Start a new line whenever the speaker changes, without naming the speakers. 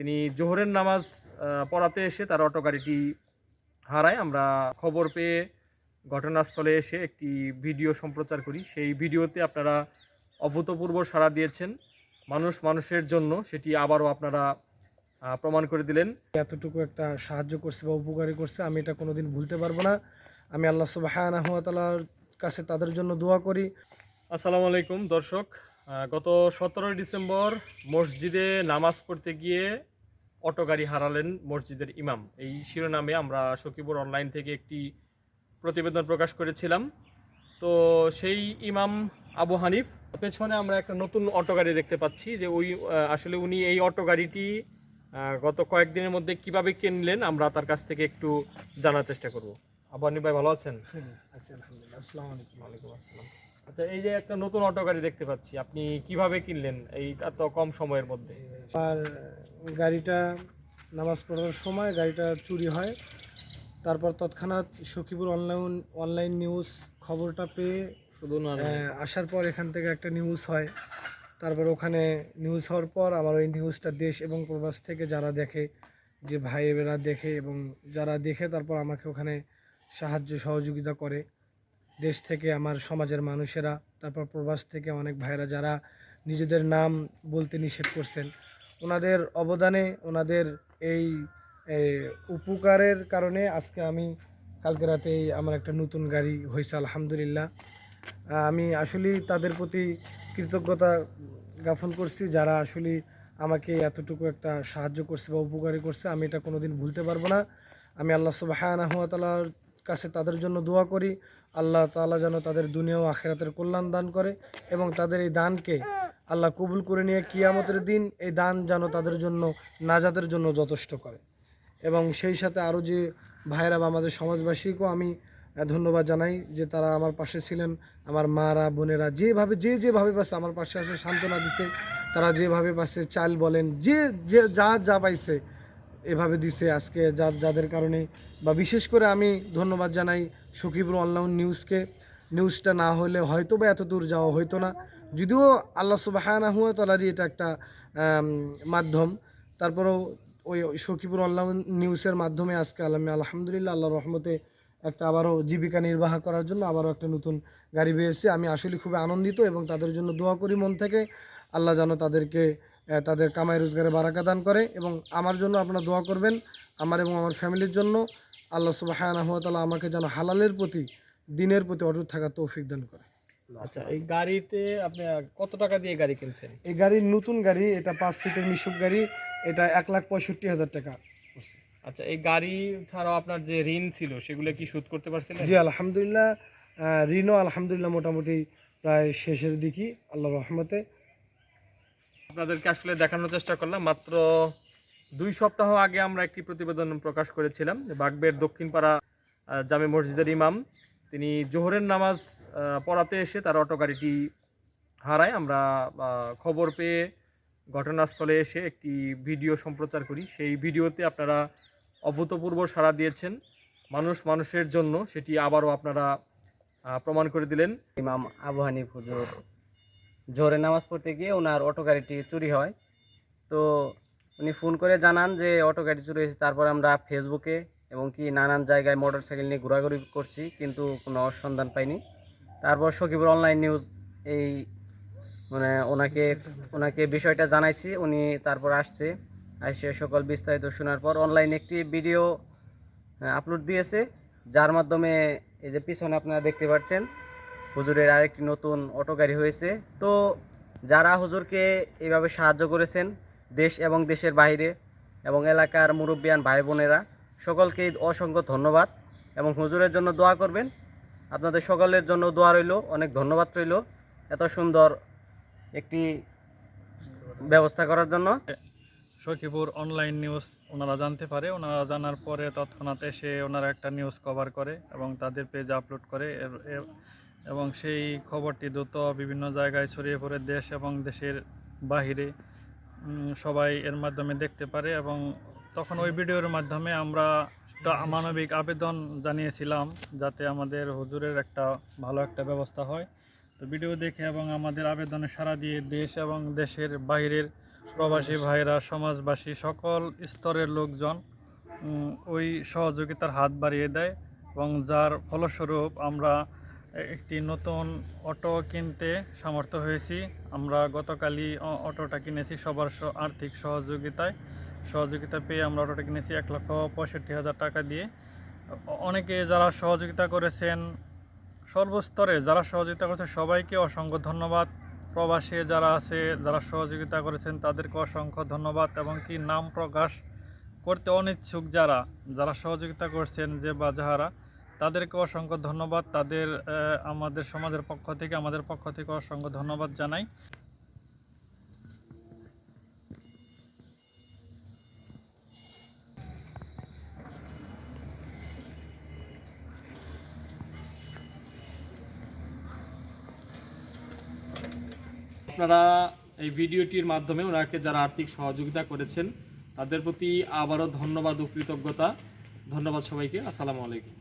তিনি জোহরের নামাজ পড়াতে এসে তার অটো গাড়িটি হারায়। আমরা খবর পেয়ে ঘটনাস্থলে এসে একটি ভিডিও সম্প্রচার করি। সেই ভিডিওতে আপনারা অভূতপূর্ব সাড়া দিয়েছেন। মানুষ মানুষের জন্য সেটি আবারও আপনারা প্রমাণ করে দিলেন।
এতটুকু একটা সাহায্য করছে বা উপকারী করছে আমি এটা কোনোদিন ভুলতে পারব না। আমি আল্লাহ সুবাহর কাছে তাদের জন্য দোয়া করি।
আসসালামু আলাইকুম দর্শক। গত সতেরোই ডিসেম্বর মসজিদে নামাজ পড়তে গিয়ে অটো গাড়ি হারালেন মসজিদের ইমাম। এই শিরোনামে আমরা সকিপুর অনলাইন থেকে একটি প্রতিবেদন প্রকাশ করেছিলাম। তো সেই ইমাম আবু হানিফ পেছনে আমরা একটা নতুন অটো গাড়ি দেখতে পাচ্ছি যে ওই আসলে উনি এই অটো গাড়িটি গত কয়েকদিনের মধ্যে কীভাবে কিনলেন আমরা তার কাছ থেকে একটু জানার চেষ্টা করব। আবু হানিফ ভাই ভালো আছেন? আচ্ছা এই যে একটা নতুন অটো গাড়ি দেখতে পাচ্ছি আপনি কীভাবে কিনলেন? এই এত কম সময়ের মধ্যে।
আর গাড়িটা নামাজ পড়ার সময় গাড়িটা চুরি হয়। তারপর তৎক্ষণাৎ সখীপুর অনলাইন অনলাইন নিউজ খবরটা পেয়ে
শুধু
আসার পর এখান থেকে একটা নিউজ হয়। তারপর ওখানে নিউজ হওয়ার পর আমার ওই নিউজটা দেশ এবং প্রবাস থেকে যারা দেখে যে ভাই এরা দেখে এবং যারা দেখে তারপর আমাকে ওখানে সাহায্য সহযোগিতা করে। দেশ থেকে আমার সমাজের মানুষেরা তারপর প্রবাস থেকে অনেক ভাইরা যারা নিজেদের নাম বলতে নিষেধ করছেন ওনাদের অবদানে, ওনাদের এই উপকারের কারণে আজকে আমি কালকে রাতেই আমার একটা নতুন গাড়ি হয়েছে, আলহামদুলিল্লাহ। আমি আসলেই তাদের প্রতি কৃতজ্ঞতা জ্ঞাপন করছি, যারা আসলে আমাকে এতটুকু একটা সাহায্য করছে বা উপকারী করছে, আমি এটা কোনোদিন ভুলতে পারব না। আমি আল্লাহ সুবাহর কাছে তাদের জন্য দোয়া করি। আল্লাহ তাআলা যেন তাদের দুনিয়া ও আখেরাতের কল্যাণ দান করে এবং তাদের এই দানকে আল্লাহ কবুল করে নিয়ে কিয়ামতের দিন এই দান যেন তাদের জন্য নাজাতের জন্য যথেষ্ট করে। এবং সেই সাথে আরও যে ভাইরা বা আমাদের সমাজবাসীকেও আমি ধন্যবাদ জানাই যে তারা আমার পাশে ছিলেন, আমার মারা, বোনেরা যেভাবে, যে যেভাবে পাশে আমার পাশে আসে সান্ত্বনা দিছে, তারা যেভাবে পাশে চাল বলেন, যে যে যা যা পাইছে এভাবে দিছে আজকে যার, যাদের কারণে। বা বিশেষ করে আমি ধন্যবাদ জানাই সকিবুর অনলাইন নিউজকে। নিউজটা না হলে হয়তো বা এত দূর যাওয়া হইতো না। যদিও আল্লাহ সুবাহানা হুয়া তালারই এটা একটা মাধ্যম। তারপরেও ওই সকিবুর অনলাইন নিউজের মাধ্যমে আজকে আলমী, আলহামদুলিল্লাহ আল্লাহর রহমতে একটা আবারও জীবিকা নির্বাহ করার জন্য আবারও একটা নতুন গাড়ি পেয়েছি আমি আসলে খুবই আনন্দিত এবং তাদের জন্য দোয়া করি মন থেকে। আল্লাহ যেন তাদেরকে তাদের কামাই রোজগারে বারাকা দান করে এবং আমার জন্য আপনারা দোয়া করবেন আমার এবং আমার ফ্যামিলির জন্য। আল্লাহ সুবাহানা আমাকে যেন হালালের প্রতি দিনের প্রতি অটুট থাকা তৌফিক দান করে।
আচ্ছা এই গাড়িতে আপনি কত টাকা দিয়ে গাড়ি কিনছেন?
এই গাড়ির নতুন গাড়ি এটা পাঁচ সিটের মিশুক গাড়ি এটা এক লাখ পঁয়ষট্টি হাজার টাকা।
আচ্ছা এই গাড়ি ছাড়াও আপনার যে ঋণ ছিল সেগুলো কি শোধ করতে পারছিলেন?
জি আলহামদুলিল্লাহ। ঋণও আলহামদুলিল্লাহ মোটামুটি প্রায় শেষের দিকই আল্লাহ রহমতে।
আপনাদেরকে আসলে দেখানোর চেষ্টা করলাম। মাত্র দুই সপ্তাহ আগে আমরা একটি প্রতিবেদন প্রকাশ করেছিলাম। বাগবের দক্ষিণপাড়া জামে মসজিদের ইমাম। তিনি জোহরের নামাজ পড়াতে এসে তার অটো গাড়িটি হারায়। আমরা খবর পেয়ে ঘটনাস্থলে এসে একটি ভিডিও সম্প্রচার করি। সেই ভিডিওতে আপনারা অভূতপূর্ব সাড়া দিয়েছেন। মানুষ মানুষের জন্য সেটি আবারও আপনারা প্রমাণ করে দিলেন।
ইমাম আবু হানিফ হুজুর। জোহরে নামাজ পড়তে গিয়ে ওনার অটো গাড়িটি চুরি হয়। তো উনি ফোন করে জানান যে অটো গাড়ি চুরি হয়েছে। তারপর আমরা ফেসবুকে এবং কি নানান জায়গায় মোটর সাইকেল নিয়ে ঘোরাঘুরি করছি, কিন্তু কোনো সন্ধান পাইনি। তারপর সকিবুর অনলাইন নিউজ এই মানে ওনাকে ওনাকে বিষয়টা জানাইছি। উনি তারপর আসছে আসছে সকল বিস্তারিত শোনার পর অনলাইনে একটি ভিডিও আপলোড দিয়েছে, যার মাধ্যমে এই যে পিছনে আপনারা দেখতে পাচ্ছেন হুজুরের আরেকটি নতুন অটো গাড়ি হয়েছে। তো যারা হুজুরকে এইভাবে সাহায্য করেছেন দেশ এবং দেশের বাইরে এবং এলাকার মুরব্বিয়ান ভাই বোনেরা সকলকে অসংখ্য ধন্যবাদ এবং হুজুরের জন্য দোয়া করবেন। আপনাদের সকলের জন্য দোয়া রইল, অনেক ধন্যবাদ রইল এত সুন্দর একটি ব্যবস্থা করার জন্য।
সখীপুর অনলাইন নিউজ ওনারা জানতে পারে, ওনারা জানার পরে তৎক্ষণাৎ এসে ওনারা একটা নিউজ কভার করে এবং তাদের পেজে আপলোড করে এবং সেই খবরটি দ্রুত বিভিন্ন জায়গায় ছড়িয়ে পড়ে দেশ এবং দেশের বাহিরে। সবাই এর মাধ্যমে দেখতে পারে এবং তখন ওই ভিডিওর মাধ্যমে আমরা মানবিক আবেদন জানিয়েছিলাম যাতে আমাদের হুজুরের একটা ভালো একটা ব্যবস্থা হয়। তো ভিডিও দেখে এবং আমাদের আবেদনে সাড়া দিয়ে দেশ এবং দেশের বাইরের প্রবাসী ভাইরা সমাজবাসী, সকল স্তরের লোকজন ওই সহযোগিতার হাত বাড়িয়ে দেয় এবং যার ফলস্বরূপ আমরা একটি নতুন অটো কিনতে সামর্থ্য হয়েছি। আমরা গতকালই অটোটা কিনেছি সবার আর্থিক সহযোগিতায়। সহযোগিতা পেয়ে আমরা অটোটা কিনেছি এক লক্ষ পঁয়ষট্টি হাজার টাকা দিয়ে। অনেকে যারা সহযোগিতা করেছেন, সর্বস্তরে যারা সহযোগিতা করেছেন সবাইকে অসংখ্য ধন্যবাদ। প্রবাসী যারা আছে, যারা সহযোগিতা করেছেন, তাদেরকে অসংখ্য ধন্যবাদ এবং কি নাম প্রকাশ করতে অনিচ্ছুক যারা যারা সহযোগিতা করছেন যে বা যাহারা তাদেরকে অসংখ্য ধন্যবাদ। তাদের আমাদের সমাজের পক্ষ থেকে, আমাদের পক্ষ থেকে অসংখ্য ধন্যবাদ জানাই।
আপনারা এই ভিডিওটির মাধ্যমে ওনাকে যারা আর্থিক সহযোগিতা করেছেন, তাদের প্রতি আবারও ধন্যবাদ ও কৃতজ্ঞতা। ধন্যবাদ সবাইকে। আসসালামু আলাইকুম।